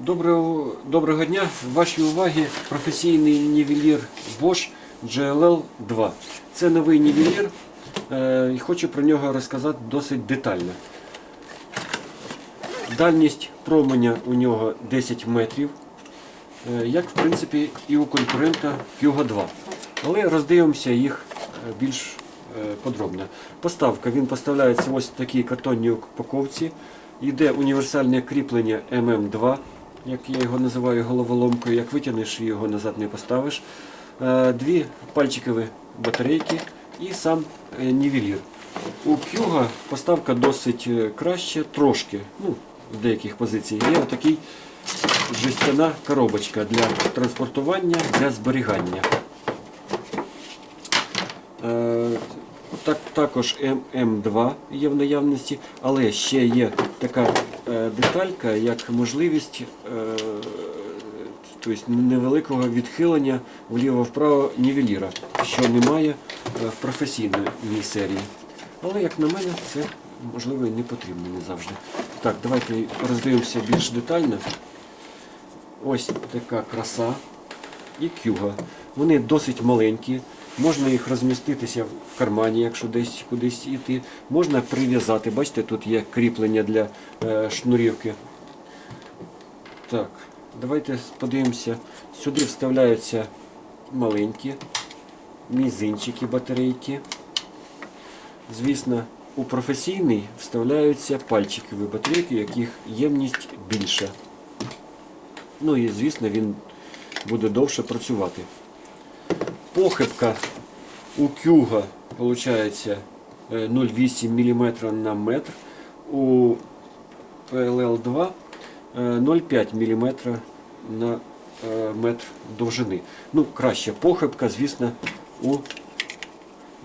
Доброго, доброго дня. В вашій увазі професійний нівелір Bosch GLL 2. Це новий нівелір е, і хочу про нього розказати досить детально. Дальність променя у нього 10 метрів, е, як в принципі і у конкурента Qga 2. Але роздивимося їх е, більш подробно. Поставка. Він поставляється ось в такій картонній упаковці. Йде універсальне кріплення MM2, як я його називаю головоломкою. Як витягнеш, його назад не поставиш. Е, Дві пальчикові батарейки і сам е, нівелір. У Qga поставка досить е, краще, трошки, ну, в деяких позиціях. Є отакий жестяна коробочка для транспортування, для зберігання. Так, також ММ2 є в наявності, але ще є така е, деталька, як можливість е, тобто невеликого відхилення вліво-вправо нівеліра, що немає е, в професійній серії. Але, як на мене, це можливо і не потрібно не завжди. Так, давайте роздивимося більш детально. Ось така краса і кюга. Вони досить маленькі. Можна їх розміститися в кармані, якщо десь кудись йти. Можна прив'язати. Бачите, тут є кріплення для е, шнурівки. Так, давайте подивимося. Сюди вставляються маленькі мізинчики батарейки. Звісно, у професійний вставляються пальчикові батарейки, яких ємність більша. Ну і звісно він буде довше працювати. Похибка у кюга виходить 0,8 мм на метр, у PLL2 е, 0,5 мм на е, метр довжини. Ну, краще похибка, звісно, у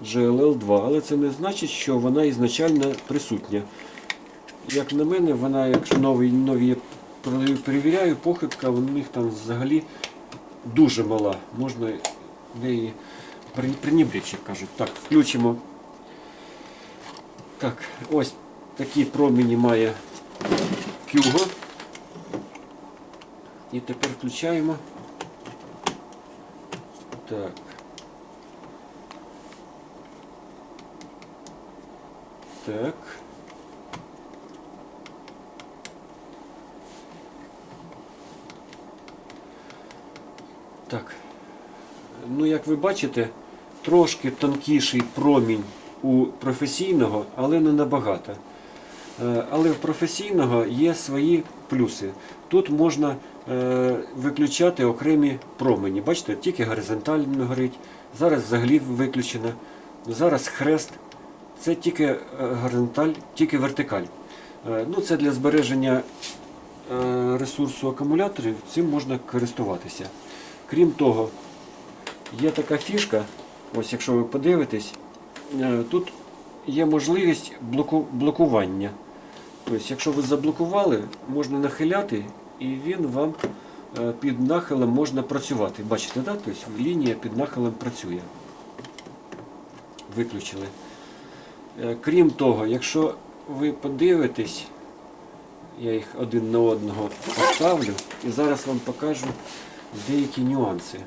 GLL2, але це не значить, що вона ізначально присутня. Як на мене, вона, якщо нові, нові продаю, перевіряю, похибка у них там взагалі дуже мала. Можна неї при- пренебречь, як кажуть. Так, включимо. Так, ось такі промені має Qgo. І тепер включаємо. Так. Так. Так. Ну, як ви бачите, трошки тонкіший промінь у професійного, але не набагато. Е, Але в професійного є свої плюси. Тут можна е, виключати окремі промені. Бачите, тільки горизонтально горить. Зараз взагалі виключено. Зараз хрест. Це тільки е, горизонталь, тільки вертикаль. Ну, це для збереження ресурсу акумуляторів, цим можна користуватися. Крім того, є така фішка, ось якщо ви подивитесь, е, тут є можливість блоку, блокування. Тобто, якщо ви заблокували, можна нахиляти і він вам е, під нахилем можна працювати. Бачите, да? тобто, лінія під нахилем працює. Виключили. Е, Крім того, якщо ви подивитесь, я їх один на одного поставлю і зараз вам покажу деякі нюанси.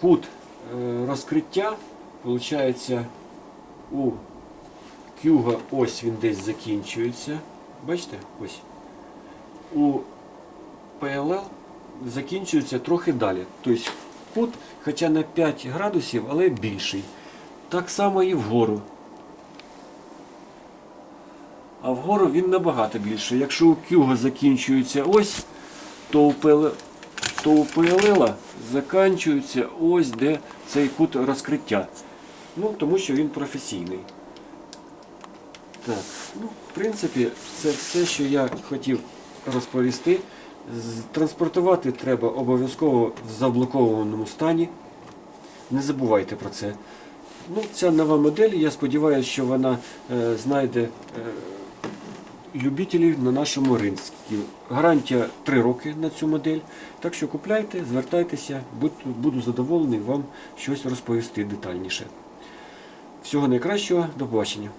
Кут е, розкриття виходить у кюга ось він десь закінчується. Бачите? Ось. У PLL закінчується трохи далі. Тобто кут, хоча на 5 градусів, але більший. Так само і вгору. А вгору він набагато більший. Якщо у кюга закінчується ось, то у PLL, то у PLL закінчується ось де цей кут розкриття. Ну, тому що він професійний. Так, ну, в принципі, це все, що я хотів розповісти. Транспортувати треба обов'язково в заблокованому стані. Не забувайте про це. Ну, ця нова модель, я сподіваюся, що вона е, знайде е, любителів на нашому ринку. Гарантія 3 роки на цю модель. Так що купляйте, звертайтеся, буду, задоволений вам щось розповісти детальніше. Всього найкращого, до побачення.